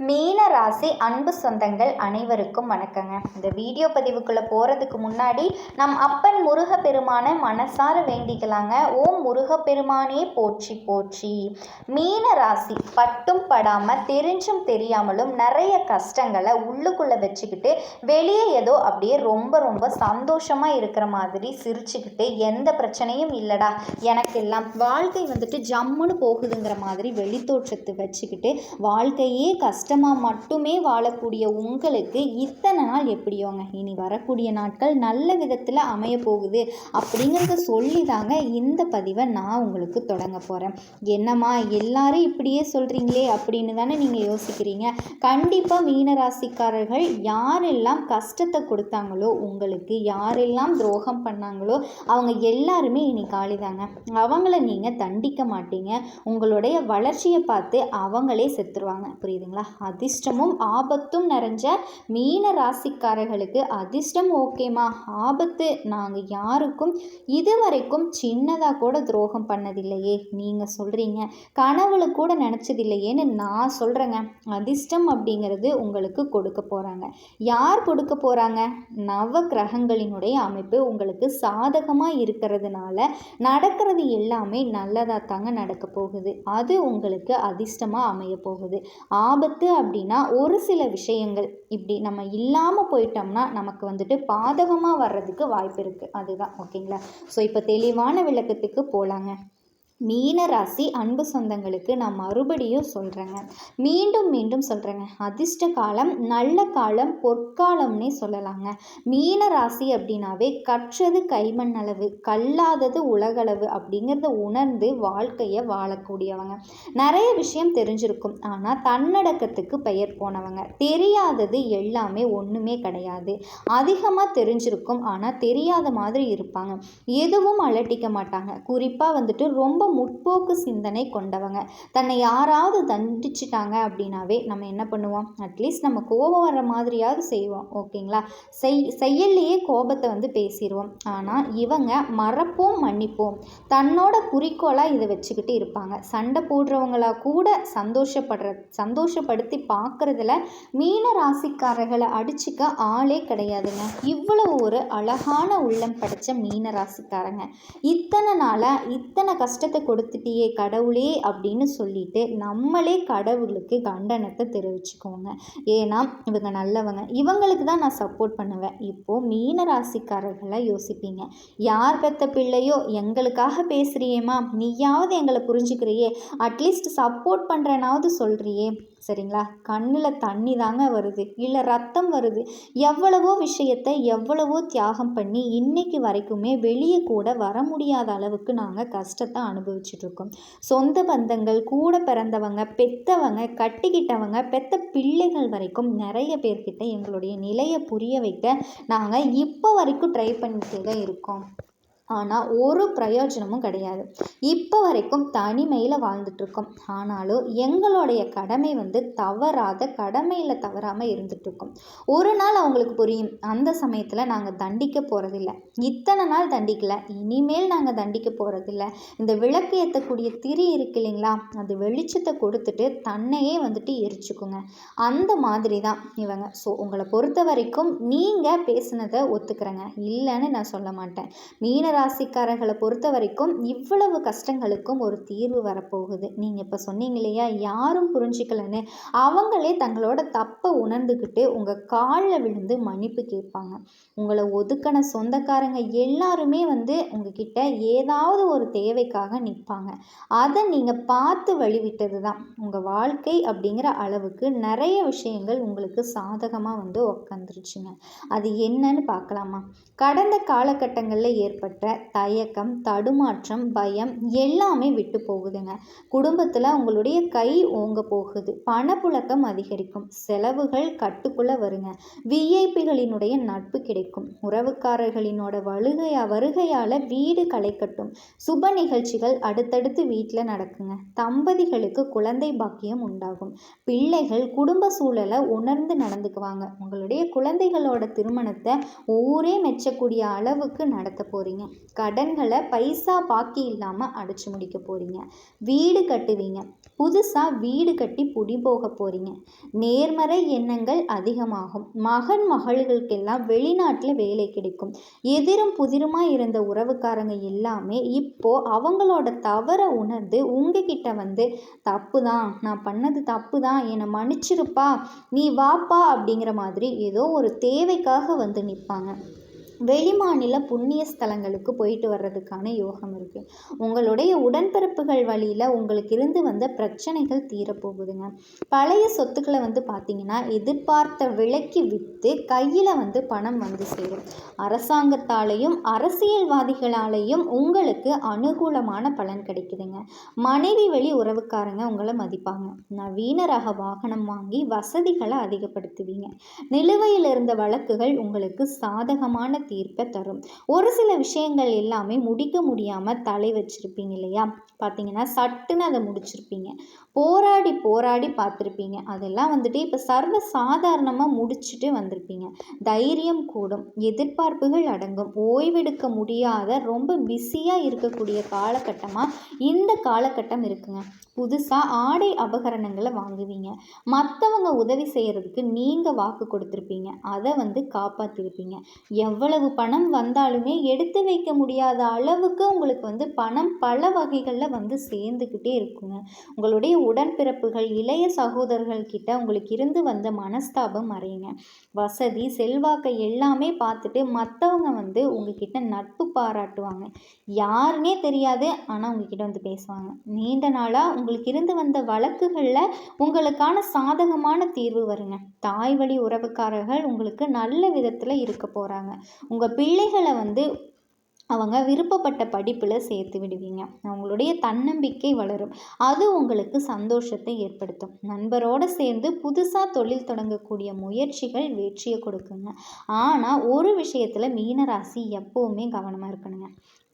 மீன ராசி அன்பு சொந்தங்கள் அனைவருக்கும் வணக்கங்க. இந்த வீடியோ பதிவுக்குள்ளே போகிறதுக்கு முன்னாடி நம் அப்பன் முருகப்பெருமானை மனசார வேண்டிக்கலாங்க. ஓம் முருகப்பெருமானே போற்றி போற்றி. மீன ராசி பட்டும் படாமல் தெரிஞ்சும் தெரியாமலும் நிறைய கஷ்டங்களை உள்ளுக்குள்ளே வச்சுக்கிட்டு வெளியே ஏதோ அப்படியே ரொம்ப ரொம்ப சந்தோஷமாக இருக்கிற மாதிரி சிரிச்சுக்கிட்டு எந்த பிரச்சனையும் இல்லைடா. எனக்கு எல்லாம் வாழ்க்கை வந்துட்டு ஜம்முன்னு போகுதுங்கிற மாதிரி வெளித்தோற்றத்தை வச்சுக்கிட்டு வாழ்க்கையே கஷ்டம் கஷ்டமாக மட்டுமே வாழக்கூடிய உங்களுக்கு இத்தனை நாள் எப்படியோங்க? இனி வரக்கூடிய நாட்கள் நல்ல விதத்தில் அமைய போகுது அப்படிங்கிறத சொல்லி தாங்க இந்த பதிவை நான் உங்களுக்கு தொடங்க போகிறேன் என்னம்மா எல்லாரும் இப்படியே சொல்கிறீங்களே அப்படின்னு தானே நீங்கள் யோசிக்கிறீங்க? கண்டிப்பாக மீனராசிக்காரர்கள் யாரெல்லாம் கஷ்டத்தை கொடுத்தாங்களோ உங்களுக்கு யாரெல்லாம் துரோகம் பண்ணாங்களோ அவங்க எல்லாருமே இனி காலிதாங்க. அவங்கள நீங்கள் தண்டிக்க மாட்டீங்க. உங்களுடைய வளர்ச்சியை பார்த்து அவங்களே செத்துருவாங்க. புரியுதுங்களா? அதிர்ஷ்டமும் ஆபத்தும் நிறைஞ்ச மீன ராசிக்காரர்களுக்கு அதிர்ஷ்டம் ஓகேம்மா. ஆபத்து நாங்கள் யாருக்கும் இதுவரைக்கும் சின்னதாக கூட துரோகம் பண்ணதில்லையே. நீங்கள் சொல்கிறீங்க கனவுல கூட நினச்சதில்லையேன்னு நான் சொல்கிறேங்க அதிர்ஷ்டம் அப்படிங்கிறது உங்களுக்கு கொடுக்க போகிறாங்க யார் கொடுக்க போகிறாங்க நவ கிரகங்களினுடைய அமைப்பு உங்களுக்கு சாதகமாக இருக்கிறதுனால நடக்கிறது எல்லாமே நல்லதாக தாங்க நடக்க போகுது. அது உங்களுக்கு அதிர்ஷ்டமாக அமைய போகுது. ஆபத்து அப்படின்னா ஒரு சில விஷயங்கள் இப்படி நம்ம இல்லாமல் போயிட்டோம்னா நமக்கு வந்துட்டு பாதகமாக வர்றதுக்கு வாய்ப்பு இருக்குது அதுதான் ஓகேங்களா? ஸோ இப்போ தெளிவான விளக்கத்துக்கு போகலாங்க மீன ராசி அன்பு சொந்தங்களுக்கு நான் மறுபடியும் சொல்கிறேங்க மீண்டும் மீண்டும் சொல்கிறேங்க அதிர்ஷ்ட காலம் நல்ல காலம் பொற்காலம்னே சொல்லலாங்க. மீன ராசி அப்படின்னாவே கற்றது கைமண் அளவு கல்லாதது உலகளவு அப்படிங்கிறத உணர்ந்து வாழ்க்கையை வாழக்கூடியவங்க. நிறைய விஷயம் தெரிஞ்சிருக்கும். ஆனால் தன்னடக்கத்துக்கு பெயர் போனவங்க. தெரியாதது எல்லாமே ஒன்றுமே கிடையாது. அதிகமாக தெரிஞ்சிருக்கும். ஆனால் தெரியாத மாதிரி இருப்பாங்க. எதுவும் அலட்டிக்க மாட்டாங்க. குறிப்பாக வந்துட்டு ரொம்ப முற்போக்கு சிந்தனை கொண்டவங்க. தன்னை யாராவது தண்டிச்சிட்டாங்க அப்படின்னாவே நம்ம என்ன பண்ணுவோம்? அட்லீஸ்ட் நம்ம கோபம் வர மாதிரியாவது செய்வோம். ஓகேங்களா? செய் செயல்லையே கோபத்தை வந்து பேசிடுவோம் ஆனால் இவங்க மறப்போம் மன்னிப்போம். தன்னோட குறிக்கோளாக இதை வச்சுக்கிட்டு இருப்பாங்க. சண்டை போடுறவங்களா கூட சந்தோஷப்படுற சந்தோஷப்படுத்தி பார்க்குறதுல மீன ராசிக்காரர்களை அடிச்சுக்க ஆளே கிடையாதுங்க. இவ்வளவு ஒரு அழகான உள்ளம் படைச்ச மீன ராசிக்காரங்க. இத்தனை நாளாக இத்தனை கஷ்டத்தை கஷ்டத்தை கொடுத்துட்டியே கடவுளே அப்படின்னு சொல்லிட்டு நம்மளே கடவுளுக்கு கண்டனத்தை தெரிவிச்சுக்கோங்க. ஏன்னா இவங்க நல்லவங்க. இவங்களுக்கு தான் நான் சப்போர்ட் பண்ணுவேன். இப்போது மீன ராசிக்காரர்களை யோசிப்பீங்க. யார் பெத்த பிள்ளையோ எங்களுக்காக பேசுகிறியேம்மா நீயாவது எங்களை புரிஞ்சுக்கிறியே. அட்லீஸ்ட் சப்போர்ட் பண்ணுறேனாவது சொல்கிறியே சரிங்களா? கண்ணில் தண்ணி தாங்க வருது. இல்லை ரத்தம் வருது. எவ்வளவோ விஷயத்தை எவ்வளவோ தியாகம் பண்ணி இன்னைக்கு வரைக்குமே வெளியே கூட வர முடியாத அளவுக்கு நாங்கள் கஷ்டத்தை அனுபவிச்சுட்ருக்கோம் சொந்த பந்தங்கள் கூட பிறந்தவங்க பெத்தவங்க கட்டிக்கிட்டவங்க பெத்த பிள்ளைகள் வரைக்கும் நிறைய பேர்கிட்ட எங்களுடைய நிலையை புரிய வைக்க நாங்கள் இப்போ வரைக்கும் ட்ரை பண்ணிகிட்டே தான் இருக்கோம். ஆனால் ஒரு பிரயோஜனமும் கிடையாது. இப்போ வரைக்கும் தனிமையில் வாழ்ந்துட்டுருக்கோம். ஆனாலும் எங்களுடைய கடமை வந்து தவறாத கடமையில் தவறாமல் இருந்துகிட்ருக்கோம் ஒரு நாள் அவங்களுக்கு புரியும். அந்த சமயத்தில் நாங்கள் தண்டிக்க போகிறதில்ல இத்தனை நாள் தண்டிக்கலை. இனிமேல் நாங்கள் தண்டிக்க போகிறதில்ல இந்த விளக்கு ஏற்றக்கூடிய திரி இருக்கு இல்லைங்களா? அது வெளிச்சத்தை கொடுத்துட்டு தன்னையே வந்துட்டு எரிச்சுக்குங்க. அந்த மாதிரி தான் இவங்க. ஸோ உங்களை பொறுத்த வரைக்கும் நீங்கள் பேசுனதை ஒத்துக்கிறேங்க. இல்லைன்னு நான் சொல்ல மாட்டேன். மீன ராசிக்காரர்களை பொறுத்த வரைக்கும் இவ்வளவு கஷ்டங்களுக்கும் ஒரு தீர்வு வரப்போகுது. நீங்கள் இப்போ சொன்னீங்க இல்லையா? யாரும் புரிஞ்சிக்கலன்னு அவங்களே தங்களோட தப்பை உணர்ந்துக்கிட்டு உங்கள் காலில் விழுந்து மன்னிப்பு கேட்பாங்க. உங்களை ஒதுக்கின சொந்தக்காரங்க எல்லாருமே வந்து உங்ககிட்ட ஏதாவது ஒரு தேவைக்காக நிற்பாங்க. அதை நீங்கள் பார்த்து வழிவிட்டது தான். உங்கள் வாழ்க்கை அப்படிங்கிற அளவுக்கு நிறைய விஷயங்கள் உங்களுக்கு சாதகமாக வந்து உக்காந்துருச்சுங்க. அது என்னன்னு பார்க்கலாமா? கடந்த காலகட்டங்களில் ஏற்பட்ட தயக்கம் தடுமாற்றம் பயம் எல்லாமே விட்டு போகுதுங்க. குடும்பத்தில் உங்களுடைய கை ஓங்க போகுது. பணப்புழக்கம் அதிகரிக்கும். செலவுகள் கட்டுக்குள்ளே வருங்க. விஐபிகளினுடைய நட்பு கிடைக்கும். உறவுக்காரர்களினோட வழுகையா வருகையால் வீடு களைக்கட்டும் சுப நிகழ்ச்சிகள் அடுத்தடுத்து வீட்டில் நடக்குங்க. தம்பதிகளுக்கு குழந்தை பாக்கியம் உண்டாகும். பிள்ளைகள் குடும்ப சூழலை உணர்ந்து நடந்துக்குவாங்க. உங்களுடைய குழந்தைகளோட திருமணத்தை ஊரே மெச்சக்கூடிய அளவுக்கு நடத்த போகிறீங்க கடன்களை பைசா பாக்கி இல்லாமல் அடைச்சி முடிக்க போகிறீங்க வீடு கட்டுவீங்க. புதுசாக வீடு கட்டி புடி போக போகிறீங்க நேர்மறை எண்ணங்கள் அதிகமாகும். மகன் மகள்களுக்கெல்லாம் வெளிநாட்டில் வேலை கிடைக்கும். எதிரும் புதிருமாக இருந்த உறவுக்காரங்க எல்லாமே இப்போ அவங்களோட தவறை உணர்ந்து உங்ககிட்ட வந்து தப்பு தான் நான் பண்ணது தப்பு தான் என்னை மன்னிச்சிருப்பா. நீ வாப்பா. அப்படிங்கிற மாதிரி ஏதோ ஒரு தேவைக்காக வந்து நிற்பாங்க வெளிமாநில புண்ணிய ஸ்தலங்களுக்கு போயிட்டு வர்றதுக்கான யோகம் இருக்குது உங்களுடைய உடன்பிறப்புகள் வழியில் உங்களுக்கு இருந்து வந்த பிரச்சனைகள் தீரப்போகுதுங்க. பழைய சொத்துக்களை வந்து பார்த்திங்கன்னா எதிர்பார்த்த விலைக்கு விற்று கையில் வந்து பணம் வந்து சேரும். அரசாங்கத்தாலேயும் அரசியல்வாதிகளாலேயும் உங்களுக்கு அனுகூலமான பலன் கிடைக்குதுங்க. மனைவி வழி உறவுக்காரங்க உங்களை மதிப்பாங்க. நவீன ரக வாகனம் வாங்கி வசதிகளை அதிகப்படுத்துவீங்க. நிலுவையில் இருந்த வழக்குகள் உங்களுக்கு சாதகமான தீர்ப்பை தரும். ஒரு சில விஷயங்கள் எல்லாமே முடிக்க முடியாமல் தலை வச்சுருப்பீங்க இல்லையா? பார்த்தீங்கன்னா சட்டுன்னு அதை முடிச்சிருப்பீங்க. போராடி போராடி பார்த்துருப்பீங்க. அதெல்லாம் வந்துட்டு இப்போ சர்வ சாதாரணமாக முடிச்சுட்டு வந்திருப்பீங்க. தைரியம் கூடும் எதிர்பார்ப்புகள் அடங்கும் ஓய்வெடுக்க முடியாத ரொம்ப பிஸியாக இருக்கக்கூடிய காலகட்டமாக இந்த காலகட்டம் இருக்குங்க. புதுசாக ஆடை அபகரணங்களை வாங்குவீங்க. மற்றவங்க உதவி செய்கிறதுக்கு நீங்கள் வாக்கு கொடுத்துருப்பீங்க. அதை வந்து காப்பாற்றிருப்பீங்க எவ்வளவு பணம் வந்தாலுமே எடுத்து வைக்க முடியாத அளவுக்கு உங்களுக்கு வந்து பணம் பல வகைகளில் வந்து சேர்ந்துக்கிட்டே இருக்குங்க. உங்களுடைய உடன்பிறப்புகள் இளைய சகோதரர்கள் கிட்ட உங்களுக்கு இருந்து வந்த மனஸ்தாபம் மறையுங்க வசதி செல்வாக்கை எல்லாமே பார்த்துட்டு மற்றவங்க வந்து உங்ககிட்ட நட்பு பாராட்டுவாங்க. யாருன்னே தெரியாது ஆனால் உங்ககிட்ட வந்து பேசுவாங்க. நீண்ட நாளாக உங்களுக்கு இருந்து வந்த வழக்குகளில் உங்களுக்கான சாதகமான தீர்வு வருங்க. தாய் வழி உறவுக்காரர்கள் உங்களுக்கு நல்ல விதத்தில் இருக்க போகிறாங்க உங்கள் பிள்ளைகளை வந்து அவங்க விருப்பப்பட்ட படிப்பில் சேர்த்து விடுவீங்க. அவங்களுடைய தன்னம்பிக்கை வளரும். அது உங்களுக்கு சந்தோஷத்தை ஏற்படுத்தும். நண்பரோடு சேர்ந்து புதுசாக தொழில் தொடங்கக்கூடிய முயற்சிகள் வெற்றியை கொடுக்குங்க. ஆனால் ஒரு விஷயத்தில் மீனராசி எப்போவுமே கவனமாக இருக்கணுங்க.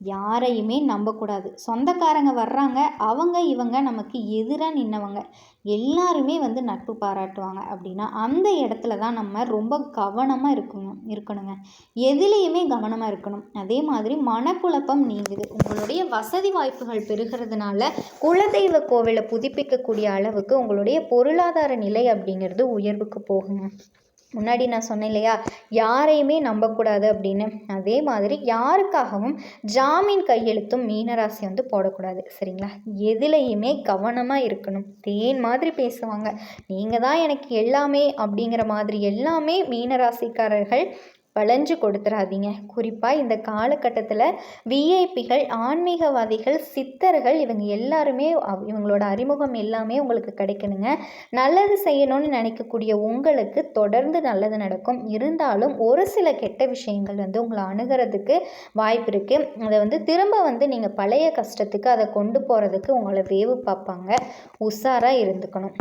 யாரையுமே நம்பக்கூடாது. சொந்தக்காரங்க வர்றாங்க அவங்க இவங்க நமக்கு எதிராக நின்னவங்க. எல்லாருமே வந்து நட்பு பாராட்டுவாங்க அப்படின்னா அந்த இடத்துல தான் நம்ம ரொம்ப கவனமாக இருக்கணும் இருக்கணுங்க. எதுலேயுமே கவனமாக இருக்கணும். அதே மாதிரி மனக்குழப்பம் நீங்குது. உங்களுடைய வசதி வாய்ப்புகள் பெருகிறதுனால குலதெய்வ கோவிலை புதுப்பிக்கக்கூடிய அளவுக்கு உங்களுடைய பொருளாதார நிலை அப்படிங்கிறது உயர்வுக்கு போகுங்க. முன்னாடி நான் சொன்னேன் இல்லையா யாரையுமே நம்பக்கூடாது அப்படின்னு. அதே மாதிரி யாருக்காகவும் ஜாமீன் கையெழுத்தும் மீனராசி வந்து போடக்கூடாது. சரிங்களா? எதுலேயுமே கவனமாக இருக்கணும். தேன் மாதிரி பேசுவாங்க. நீங்கள் தான் எனக்கு எல்லாமே அப்படிங்கிற மாதிரி எல்லாமே மீனராசிக்காரர்கள் வளைஞ்சு கொடுத்துறாதீங்க. குறிப்பாக இந்த காலகட்டத்தில் விஐபிகள் ஆன்மீகவாதிகள் சித்தர்கள் இவங்க எல்லாருமே இவங்களோட அறிமுகம் எல்லாமே உங்களுக்கு கிடைக்கணுங்க. நல்லது செய்யணும்னு நினைக்கக்கூடிய உங்களுக்கு தொடர்ந்து நல்லது நடக்கும். இருந்தாலும் ஒரு சில கெட்ட விஷயங்கள் வந்து உங்களை அணுகிறதுக்கு வாய்ப்பு இருக்குது அதை வந்து திரும்ப வந்து நீங்கள் பழைய கஷ்டத்துக்கு அதை கொண்டு போகிறதுக்கு உங்களை வேவு பார்ப்பாங்க. உஷாராக இருந்துக்கணும்.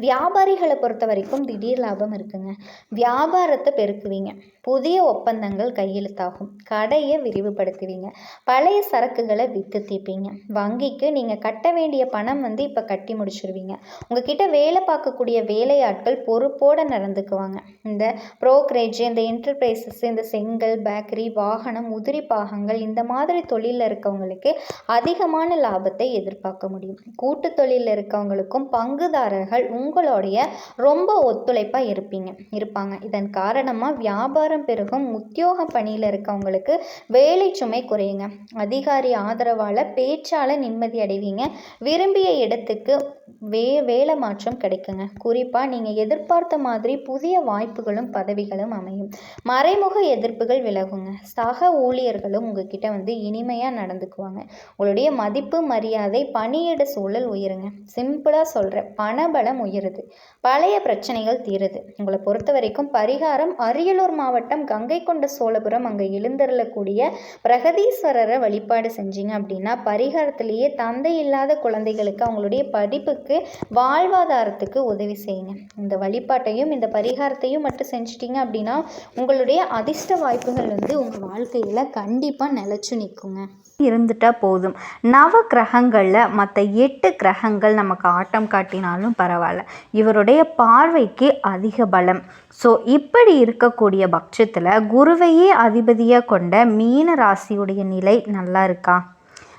வியாபாரிகளை பொறுத்த வரைக்கும் திடீர் லாபம் இருக்குங்க. வியாபாரத்தை பெருக்குவீங்க. புதிய ஒப்பந்தங்கள் கையெழுத்தாகும். கடையை விரிவுபடுத்துவீங்க. பழைய சரக்குகளை விற்று தீப்பீங்க. வங்கிக்கு நீங்கள் கட்ட வேண்டிய பணம் வந்து இப்போ கட்டி முடிச்சிருவீங்க. உங்ககிட்ட வேலை பார்க்கக்கூடிய வேலையாட்கள் பொறுப்போடு நடந்துக்குவாங்க. இந்த ப்ரோக்ரேஜ் இந்த என்டர்பிரைசஸ் இந்த செங்கல் பேக்கரி வாகனம் உதிரி பாகங்கள் இந்த மாதிரி தொழிலில் இருக்கவங்களுக்கு அதிகமான லாபத்தை எதிர்பார்க்க முடியும். கூட்டு தொழிலில் இருக்கவங்களுக்கும் பங்குதாரர்கள் உங்களுடைய ரொம்ப ஒத்துழைப்பாக இருப்பீங்க இருப்பாங்க. இதன் காரணமாக வியாபாரம் பெருகும் உத்தியோக பணியில் இருக்கவங்களுக்கு வேலை சுமை குறையுங்க. அதிகாரி ஆதரவால் பேச்சால் நிம்மதி அடைவீங்க. விரும்பிய இடத்துக்கு வே வேலை மாற்றம் கிடைக்குங்க. குறிப்பாக நீங்கள் எதிர்பார்த்த மாதிரி புதிய வாய்ப்புகளும் பதவிகளும் அமையும். மறைமுக எதிர்ப்புகள் விலகுங்க. சக ஊழியர்களும் உங்ககிட்ட வந்து இனிமையாக நடந்துக்குவாங்க. உங்களுடைய மதிப்பு மரியாதை பணியிட சூழல் உயருங்க. சிம்பிளாக சொல்கிறேன் பணபலம் உயருது பழைய பிரச்சனைகள் தீருது. உங்களை பொறுத்த வரைக்கும் பரிகாரம் அரியலூர் மாவட்டம் கங்கை கொண்ட சோழபுரம் அங்கே எழுந்தருளக்கூடிய பிரகதீஸ்வரரை வழிபாடு செஞ்சீங்க அப்படின்னா பரிகாரத்திலேயே தந்தை இல்லாத குழந்தைகளுக்கு அவங்களுடைய படிப்புக்கு வாழ்வாதாரத்துக்கு உதவி செய்யுங்க. இந்த வழிபாட்டையும் இந்த பரிகாரத்தையும் மட்டும் செஞ்சிட்டிங்க அப்படின்னா உங்களுடைய அதிர்ஷ்ட வாய்ப்புகள் வந்து உங்கள் வாழ்க்கையில் கண்டிப்பாக நிலச்சி நிற்குங்க இருந்துட்டால் போதும். நவ கிரகங்களில் மற்ற எட்டு கிரகங்கள் நமக்கு ஆட்டம் காட்டினாலும் பரவாயில்ல. இவருடைய பார்வைக்கு அதிக பலம். ஸோ இப்படி இருக்கக்கூடிய பட்சத்தில் குருவையே அதிபதியாக கொண்ட மீன ராசியுடைய நிலை நல்லா இருக்கா?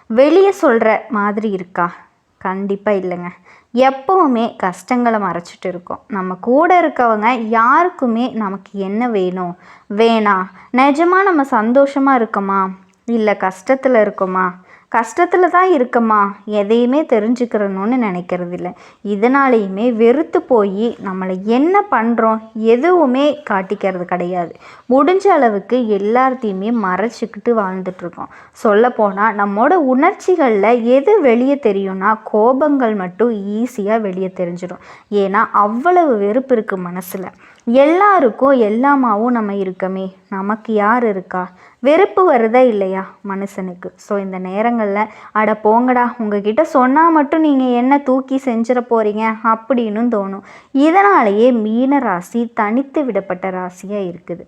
வெளியே சொல்கிற மாதிரி இருக்கா? கண்டிப்பாக இல்லைங்க. எப்பவுமே கஷ்டங்களை மறைச்சிட்டு இருக்கோம். நம்ம கூட இருக்கவங்க யாருக்குமே நமக்கு என்ன வேணும்? வேணாம். நிஜமாக நம்ம சந்தோஷமாக இருக்கோமா? இல்லை கஷ்டத்தில் இருக்கோமா? கஷ்டத்தில் தான் இருக்கம்மா. எதையுமே தெரிஞ்சுக்கிறணும்னு நினைக்கிறது இல்லை இதனாலேயுமே வெறுத்து போய் நம்மளை என்ன பண்ணுறோம் எதுவுமே காட்டிக்கிறது கிடையாது. முடிஞ்ச அளவுக்கு எல்லாத்தையுமே மறைச்சிக்கிட்டு வாழ்ந்துட்டுருக்கோம் சொல்லப்போனால் நம்மளோட உணர்ச்சிகளில் எது வெளியே தெரியும்னா கோபங்கள் மட்டும் ஈஸியாக வெளியே தெரிஞ்சிடும் ஏன்னா அவ்வளவு வெறுப்பு இருக்குது மனசில். எல்லாருக்கும் எல்லாமாவும் நம்ம இருக்கமே. நமக்கு யார் இருக்கா? வெறுப்பு வருதா இல்லையா மனுஷனுக்கு? ஸோ இந்த நேரங்களில் அட போங்கடா உங்ககிட்ட சொன்னால் மட்டும் நீங்கள் என்ன தூக்கி செஞ்சிட போகிறீங்க அப்படின்னு தோணும். இதனாலேயே மீன ராசி தனித்து விடப்பட்ட ராசியாக இருக்குது.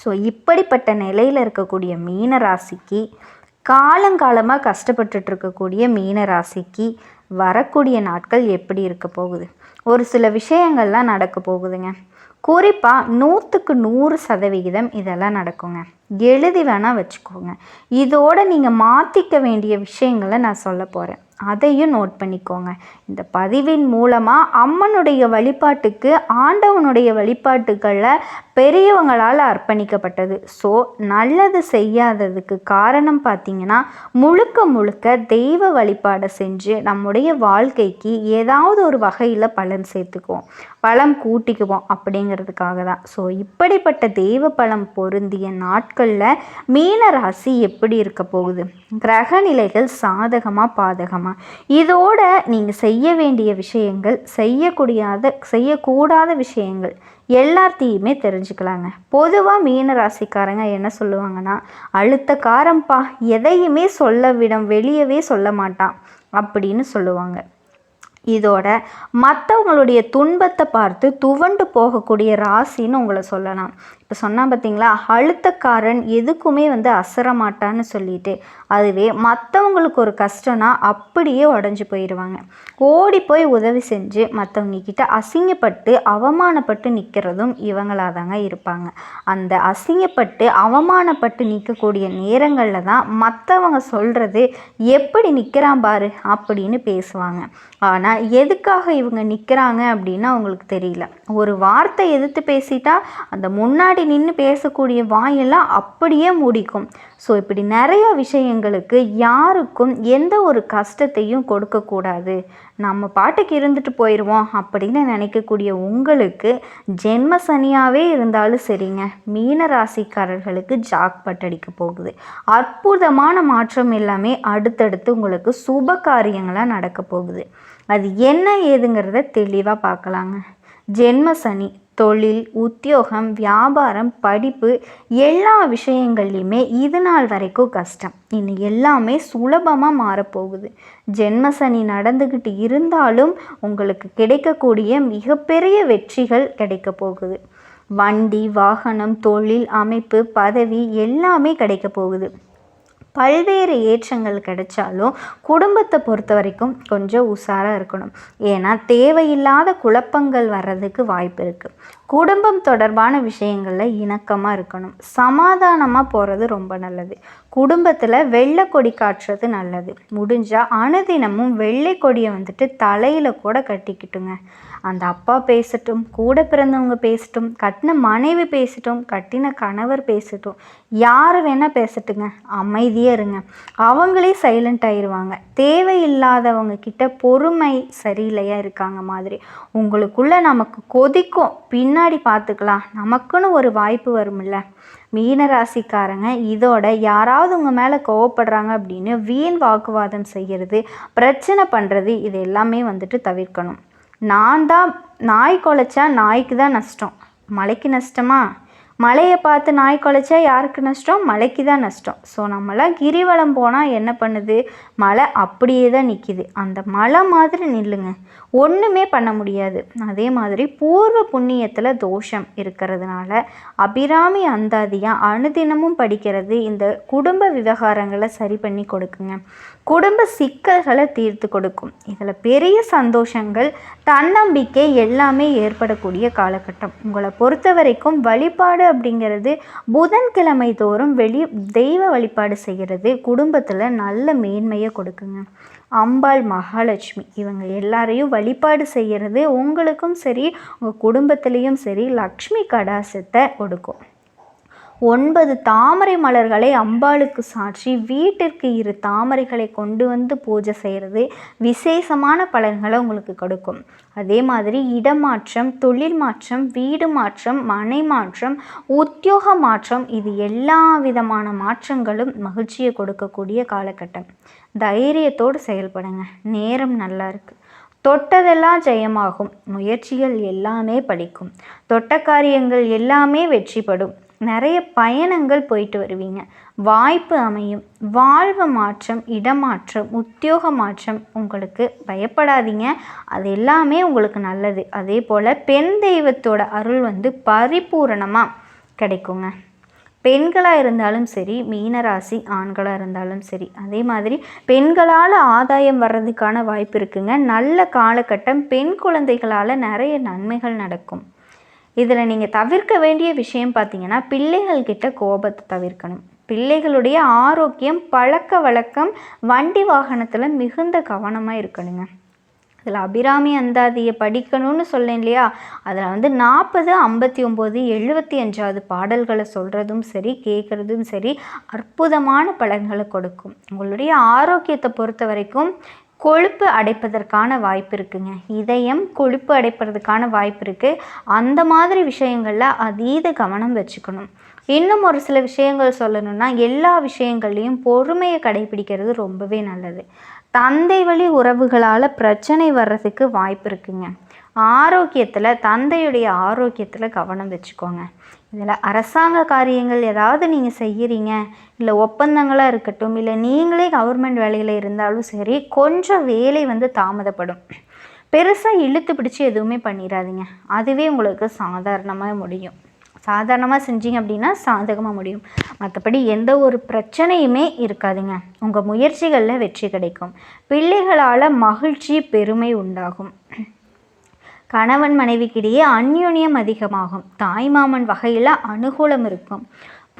ஸோ இப்படிப்பட்ட நிலையில் இருக்கக்கூடிய மீன ராசிக்கு காலங்காலமாக கஷ்டப்பட்டுட்டு இருக்கக்கூடிய மீன ராசிக்கு வரக்கூடிய நாட்கள் எப்படி இருக்க போகுது? ஒரு சில விஷயங்கள்லாம் நடக்க போகுதுங்க. குறிப்பாக நூற்றுக்கு நூறு சதவிகிதம் இதெல்லாம் நடக்குங்க. எழுதி வேணால் வச்சுக்கோங்க. இதோட நீங்கள் மாற்றிக்க வேண்டிய விஷயங்களை நான் சொல்ல போகிறேன் அதையும் நோட் பண்ணிக்கோங்க. இந்த பதிவின் மூலமாக அம்மனுடைய வழிபாட்டுக்கு ஆண்டவனுடைய வழிபாட்டுகளில் பெரியவங்களால் அர்ப்பணிக்கப்பட்டது. ஸோ நல்லது செய்யாததுக்கு காரணம் பார்த்தீங்கன்னா முழுக்க முழுக்க தெய்வ வழிபாடை செஞ்சு நம்முடைய வாழ்க்கைக்கு ஏதாவது ஒரு வகையில் பலன் சேர்த்துக்குவோம். பலம் கூட்டிக்குவோம் அப்படிங்கிறதுக்காக தான். ஸோ இப்படிப்பட்ட தெய்வ பலம் பொருந்திய நாட்களில் மீன ராசி எப்படி இருக்க போகுது? கிரக நிலைகள் சாதகமாக பாதகமாக இதோட நீங்கள் செய்ய வேண்டிய விஷயங்கள் செய்யக்கூடியாத செய்யக்கூடாத விஷயங்கள் எல்லாத்தையுமே தெரிஞ்சுக்கலாங்க. பொதுவாக மீன ராசிக்காரங்க என்ன சொல்லுவாங்கன்னா அழுத்த காரம்பா எதையுமே சொல்ல விடம் வெளியவே சொல்ல மாட்டான் அப்படின்னு சொல்லுவாங்க. இதோட மற்றவங்களுடைய துன்பத்தை பார்த்து துவண்டு போகக்கூடிய ராசின்னு உங்களை சொல்லலாம். இப்போ சொன்னால் பார்த்தீங்களா அழுத்தக்காரன் எதுக்குமே வந்து அசரமாட்டான்னு சொல்லிட்டு அதுவே மற்றவங்களுக்கு ஒரு கஷ்டம்னா அப்படியே உடஞ்சி போயிடுவாங்க ஓடி போய் உதவி செஞ்சு மற்றவங்க கிட்ட அசிங்கப்பட்டு அவமானப்பட்டு நிற்கிறதும் இவங்களாக தாங்க இருப்பாங்க. அந்த அசிங்கப்பட்டு அவமானப்பட்டு நிற்கக்கூடிய நேரங்களில் தான் மற்றவங்க சொல்கிறது எப்படி நிற்கிறான் பாரு அப்படின்னு பேசுவாங்க. ஆனால் எதுக்காக இவங்க நிற்கிறாங்க அப்படின்னு அவங்களுக்கு தெரியல. ஒரு வார்த்தை எதிர்த்து பேசிட்டா அந்த முன்னாடி நின்று பேசக்கூடிய வாயெல்லாம் அப்படியே முடிக்கும். ஸோ இப்படி நிறைய விஷயங்களுக்கு யாருக்கும் எந்த ஒரு கஷ்டத்தையும் கொடுக்கக்கூடாது. நம்ம பாட்டுக்கு இருந்துட்டு போயிடுவோம் அப்படின்னு நினைக்கக்கூடிய உங்களுக்கு ஜென்ம சனியாகவே இருந்தாலும் சரிங்க. மீன ராசிக்காரர்களுக்கு ஜாக்பட் அடிக்க போகுது. அற்புதமான மாற்றம் எல்லாமே அடுத்தடுத்து உங்களுக்கு சுப காரியங்களாக நடக்க போகுது. அது என்ன ஏதுங்கிறத தெளிவாக பார்க்கலாங்க. ஜென்ம சனி. தொழில் உத்தியோகம் வியாபாரம் படிப்பு எல்லா விஷயங்கள்லையுமே இது நாள் வரைக்கும் கஷ்டம். இனி எல்லாமே சுலபமாக மாறப்போகுது. ஜென்மசனி நடந்துக்கிட்டு இருந்தாலும் உங்களுக்கு கிடைக்கக்கூடிய மிகப்பெரிய வெற்றிகள் கிடைக்க போகுது. வண்டி வாகனம் தொழில் அமைப்பு பதவி எல்லாமே கிடைக்க போகுது. பல்வேறு ஏற்றங்கள் கிடைச்சாலும் குடும்பத்தை பொறுத்த வரைக்கும் கொஞ்சம் உஷாராக இருக்கணும். ஏன்னா தேவையில்லாத குழப்பங்கள் வர்றதுக்கு வாய்ப்பு இருக்குது குடும்பம் தொடர்பான விஷயங்களில் இணக்கமாக இருக்கணும். சமாதானமாக போகிறது ரொம்ப நல்லது. குடும்பத்தில் வெள்ளை கொடி காட்டுறது நல்லது. முடிஞ்சால் அனுதினமும் வெள்ளை கொடியை வந்துட்டு தலையில் கூட கட்டிக்கிட்டுங்க. அந்த அப்பா பேசட்டும் கூட பிறந்தவங்க பேசட்டும் கட்டின மனைவி பேசட்டும் கட்டின கணவர் பேசட்டும் யார் வேணால் பேசட்டுங்க. அமைதியாக இருங்க. அவங்களே சைலண்ட் ஆயிடுவாங்க தேவையில்லாதவங்க கிட்ட பொறுமை சரியில்லையா இருக்காங்க மாதிரி. உங்களுக்குள்ளே நமக்கு கொதிக்கும். பின்னாடி பார்த்துக்கலாம். நமக்குன்னு ஒரு வாய்ப்பு வரும்ல. மீனராசிக்காரங்க இதோட யாராவது உங்கள் மேலே கோவப்படுறாங்க அப்படின்னு வீண் வாக்குவாதம் செய்கிறது பிரச்சனை பண்ணுறது இது எல்லாமே வந்துட்டு தவிர்க்கணும். நான் தான் நாய் குலைச்சா நாய்க்கு தான் நஷ்டம். மலைக்கு நஷ்டமா? மலையை பார்த்து நாய் குலைச்சா யாருக்கு நஷ்டம்? மலைக்கு தான் நஷ்டம். ஸோ நம்மளாம் கிரிவலம் போனால் என்ன பண்ணுது? மலை அப்படியே தான் நிற்கிது அந்த மலை மாதிரி நில்லுங்க. ஒன்றுமே பண்ண முடியாது. அதே மாதிரி பூர்வ புண்ணியத்தில் தோஷம் இருக்கிறதுனால அபிராமி அந்தாதியாக அனுதினமும் படிக்கிறது இந்த குடும்ப விவகாரங்களை சரி பண்ணி கொடுக்குங்க. குடும்ப சிக்கல்களை தீர்த்து கொடுக்கும். இதில் பெரிய சந்தோஷங்கள் தன்னம்பிக்கை எல்லாமே ஏற்படக்கூடிய காலகட்டம். உங்களை பொறுத்த வரைக்கும் வழிபாடு அப்படிங்கிறது புதன்கிழமை தோறும் வெளி தெய்வ வழிபாடு செய்கிறது. குடும்பத்தில் நல்ல மேன்மையை கொடுக்குங்க. அம்பாள் மகாலட்சுமி இவங்க எல்லாரையும் வழிபாடு செய்கிறது. உங்களுக்கும் சரி உங்கள் குடும்பத்துலேயும் சரி லக்ஷ்மி கடாசத்தை கொடுக்கும் ஒன்பது தாமரை மலர்களை அம்பாளுக்கு சாற்றி வீட்டிற்கு இரு தாமரைகளை கொண்டு வந்து பூஜை செய்கிறது விசேஷமான பலன்களை உங்களுக்கு கொடுக்கும். அதே மாதிரி இடமாற்றம் தொழில் மாற்றம் வீடு மாற்றம் மனை மாற்றம் உத்தியோக மாற்றம் இது எல்லா விதமான மாற்றங்களும் மகிழ்ச்சியை கொடுக்கக்கூடிய காலகட்டம். தைரியத்தோடு செயல்படுங்க. நேரம் நல்லா இருக்குது தொட்டதெல்லாம் ஜெயமாகும். முயற்சிகள் எல்லாமே பலிக்கும் தொட்ட காரியங்கள் எல்லாமே வெற்றிப்படும் நிறைய பயணங்கள் போயிட்டு வருவீங்க. வாய்ப்பு அமையும். வாழ்வு மாற்றம் இடமாற்றம் உத்தியோக மாற்றம் உங்களுக்கு பயப்படாதீங்க. அது எல்லாமே உங்களுக்கு நல்லது. அதே போல் பெண் தெய்வத்தோட அருள் வந்து பரிபூரணமாக கிடைக்குங்க. பெண்களாக இருந்தாலும் சரி மீனராசி ஆண்களாக இருந்தாலும் சரி அதே மாதிரி பெண்களால் ஆதாயம் வர்றதுக்கான வாய்ப்பு இருக்குங்க. நல்ல காலகட்டம் பெண் குழந்தைகளால் நிறைய நன்மைகள் நடக்கும். இதில் நீங்கள் தவிர்க்க வேண்டிய விஷயம் பார்த்தீங்கன்னா பிள்ளைகள்கிட்ட கோபத்தை தவிர்க்கணும். பிள்ளைகளுடைய ஆரோக்கியம் பழக்க வழக்கம் வண்டி வாகனத்தில் மிகுந்த கவனமாக இருக்கணுங்க. இதில் அபிராமி அந்தாதியை படிக்கணும்னு சொல்லேன் இல்லையா? அதில் வந்து நாற்பது ஐம்பத்தி ஒம்பது எழுபத்தி அஞ்சாவது பாடல்களை சொல்கிறதும் சரி கேட்குறதும் சரி அற்புதமான பலன்களை கொடுக்கும். உங்களுடைய ஆரோக்கியத்தை பொறுத்த வரைக்கும் கொழுப்பு அடைப்பதற்கான வாய்ப்பு இருக்குங்க. இதயம் கொழுப்பு அடைப்பதற்கான வாய்ப்பு இருக்குது அந்த மாதிரி விஷயங்களில் அதீத கவனம் வச்சுக்கணும். இன்னும் ஒரு சில விஷயங்கள் சொல்லணும்னா எல்லா விஷயங்கள்லையும் பொறுமையை கடைபிடிக்கிறது ரொம்பவே நல்லது. தந்தை வழி உறவுகளால் பிரச்சனை வர்றதுக்கு வாய்ப்பு இருக்குங்க. ஆரோக்கியத்தில் தந்தையுடைய ஆரோக்கியத்தில் கவனம் வச்சுக்கோங்க. இதில் அரசாங்க காரியங்கள் ஏதாவது நீங்கள் செய்கிறீங்க இல்லை ஒப்பந்தங்களாக இருக்கட்டும் இல்லை நீங்களே கவர்மெண்ட் வேலையில் இருந்தாலும் சரி கொஞ்சம் வேலை வந்து தாமதப்படும். பெருசாக இழுத்து பிடிச்சி எதுவுமே பண்ணிடாதீங்க. அதுவே உங்களுக்கு சாதாரணமாக முடியும். சாதாரணமாக செஞ்சீங்க அப்படின்னா சாதகமாக முடியும். மற்றபடி எந்த ஒரு பிரச்சனையுமே இருக்காதுங்க. உங்கள் முயற்சிகளில் வெற்றி கிடைக்கும். பிள்ளைகளால் மகிழ்ச்சி பெருமை உண்டாகும். கணவன் மனைவிக்கிடையே அந்யுன்யம் அதிகமாகும். தாய்மாமன் வகையில் அனுகூலம் இருக்கும்.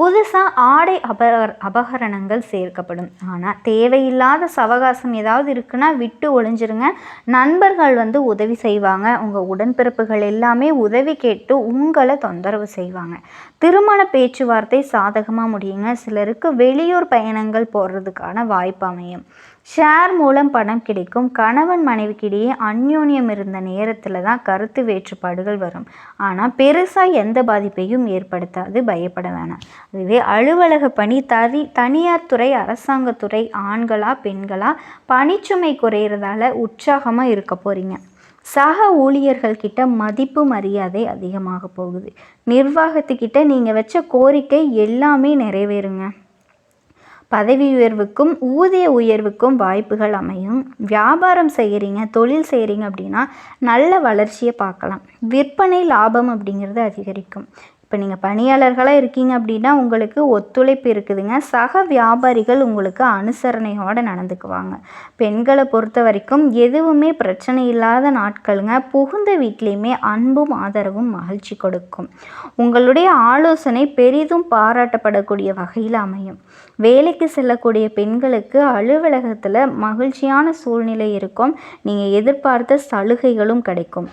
புதுசாக ஆடை அபகர அபகரணங்கள் சேர்க்கப்படும். ஆனால் தேவையில்லாத சவகாசம் ஏதாவது இருக்குன்னா விட்டு ஒளிஞ்சிருங்க. நண்பர்கள் வந்து உதவி செய்வாங்க. உங்கள் உடன்பிறப்புகள் எல்லாமே உதவி கேட்டு உங்களை தொந்தரவு செய்வாங்க. திருமண பேச்சுவார்த்தை சாதகமாக முடியுங்க. சிலருக்கு வெளியூர் பயணங்கள் போடுறதுக்கான வாய்ப்பு அமையும். ஷேர் மூலம் பணம் கிடைக்கும். கணவன் மனைவிக்கிடையே அந்யோன்யம் இருந்த நேரத்தில் தான் கருத்து வேற்றுப்பாடுகள் வரும். ஆனால் பெருசாக எந்த பாதிப்பையும் ஏற்படுத்தாது. பயப்பட வேணாம். அதுவே அலுவலக பணி தனி தனியார் துறை அரசாங்கத்துறை ஆண்களா பெண்களா பணிச்சுமை குறையிறதால உற்சாகமாக இருக்க போகிறீங்க சக ஊழியர்கள் கிட்ட மதிப்பு மரியாதை அதிகமாக போகுது. நிர்வாகத்துக்கிட்ட நீங்கள் வச்ச கோரிக்கை எல்லாமே நிறைவேறுங்க. பதவி உயர்வுக்கும் ஊதிய உயர்வுக்கும் வாய்ப்புகள் அமையும். வியாபாரம் செய்கிறீங்க தொழில் செய்கிறீங்க அப்படின்னா நல்ல வளர்ச்சியை பார்க்கலாம். விற்பனை லாபம் அப்படிங்கிறது அதிகரிக்கும். இப்போ நீங்கள் பணியாளர்களாக இருக்கீங்க அப்படின்னா உங்களுக்கு ஒத்துழைப்பு இருக்குதுங்க. சக வியாபாரிகள் உங்களுக்கு அனுசரணையோடு நடந்துக்குவாங்க. பெண்களை பொறுத்த வரைக்கும் எதுவுமே பிரச்சனை இல்லாத நாட்களுங்க. புகுந்த வீட்லேயுமே அன்பும் ஆதரவும் மகிழ்ச்சி கொடுக்கும். உங்களுடைய ஆலோசனை பெரிதும் பாராட்டப்படக்கூடிய வகையில் அமையும். வேலைக்கு செல்லக்கூடிய பெண்களுக்கு அலுவலகத்தில் மகிழ்ச்சியான சூழ்நிலை இருக்கும். நீங்கள் எதிர்பார்த்த சலுகைகளும் கிடைக்கும்.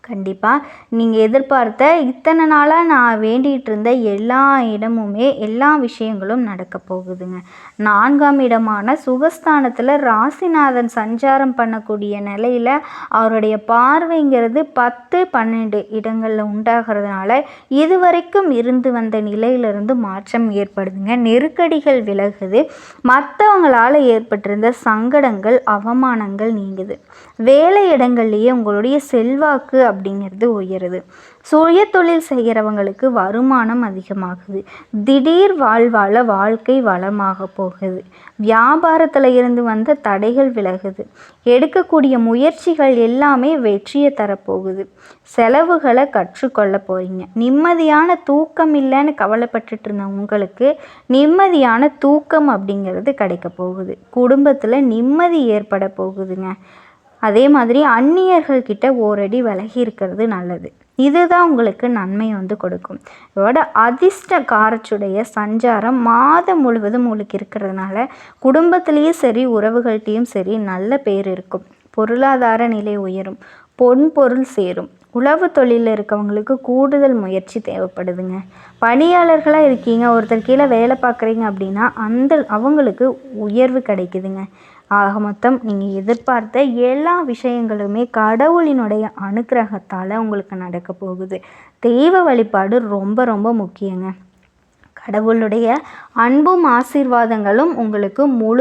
கண்டிப்பாக நீங்கள் எதிர்பார்த்த இத்தனை நாளாக நான் வேண்டிகிட்டு இருந்த எல்லா இடமுமே எல்லா விஷயங்களும் நடக்க போகுதுங்க. நான்காம் இடமான சுகஸ்தானத்தில் ராசிநாதன் சஞ்சாரம் பண்ணக்கூடிய நிலையில் அவருடைய பார்வைங்கிறது பத்து பன்னெண்டு இடங்களில் உண்டாகிறதுனால இதுவரைக்கும் இருந்து வந்த நிலையிலிருந்து மாற்றம் ஏற்படுதுங்க. நெருக்கடிகள் விலகுது. மற்றவங்களால் ஏற்பட்டிருந்த சங்கடங்கள் அவமானங்கள் நீங்குது. வேலை இடங்கள்லேயே உங்களுடைய செல்வாக்கு அப்படிங்கிறது உயருது. சுய தொழில் செய்கிறவங்களுக்கு வருமானம் அதிகமாகுது. திடீர் வாழ்வால வாழ்க்கை வளமாக போகுது. வியாபாரத்தில் இருந்து வந்த தடைகள் விலகுது. எடுக்கக்கூடிய முயற்சிகள் எல்லாமே வெற்றியை தரப்போகுது. செலவுகளை கற்றுக்கொள்ள போகிறீங்க நிம்மதியான தூக்கம் இல்லைன்னு கவலைப்பட்டுட்டு இருந்த உங்களுக்கு நிம்மதியான தூக்கம் அப்படிங்கிறது கிடைக்க போகுது. குடும்பத்தில் நிம்மதி ஏற்பட போகுதுங்க. அதே மாதிரி அந்நியர்கள் கிட்ட ஓரடி விலகி இருக்கிறது நல்லது. இதுதான் உங்களுக்கு நன்மை வந்து கொடுக்கும். இதோட அதிர்ஷ்ட காரச்சுடைய சஞ்சாரம் மாதம் முழுவதும் உங்களுக்கு இருக்கிறதுனால குடும்பத்திலையும் சரி உறவுகள்கிட்டையும் சரி நல்ல பேர் இருக்கும். பொருளாதார நிலை உயரும். பொன் பொருள் சேரும். உழவு தொழிலில் இருக்கவங்களுக்கு கூடுதல் முயற்சி தேவைப்படுதுங்க. பணியாளர்களாக இருக்கீங்க ஒருத்தர் கீழே வேலை பார்க்குறீங்க அப்படின்னா அந்த அவங்களுக்கு உயர்வு கிடைக்குதுங்க. ஆக மொத்தம் நீங்கள் எதிர்பார்த்த எல்லா விஷயங்களுமே கடவுளினுடைய அனுக்கிரகத்தால் உங்களுக்கு நடக்க போகுது. தெய்வ வழிபாடு ரொம்ப ரொம்ப முக்கியங்க. கடவுளுடைய அன்பும் ஆசீர்வாதங்களும் உங்களுக்கு முழு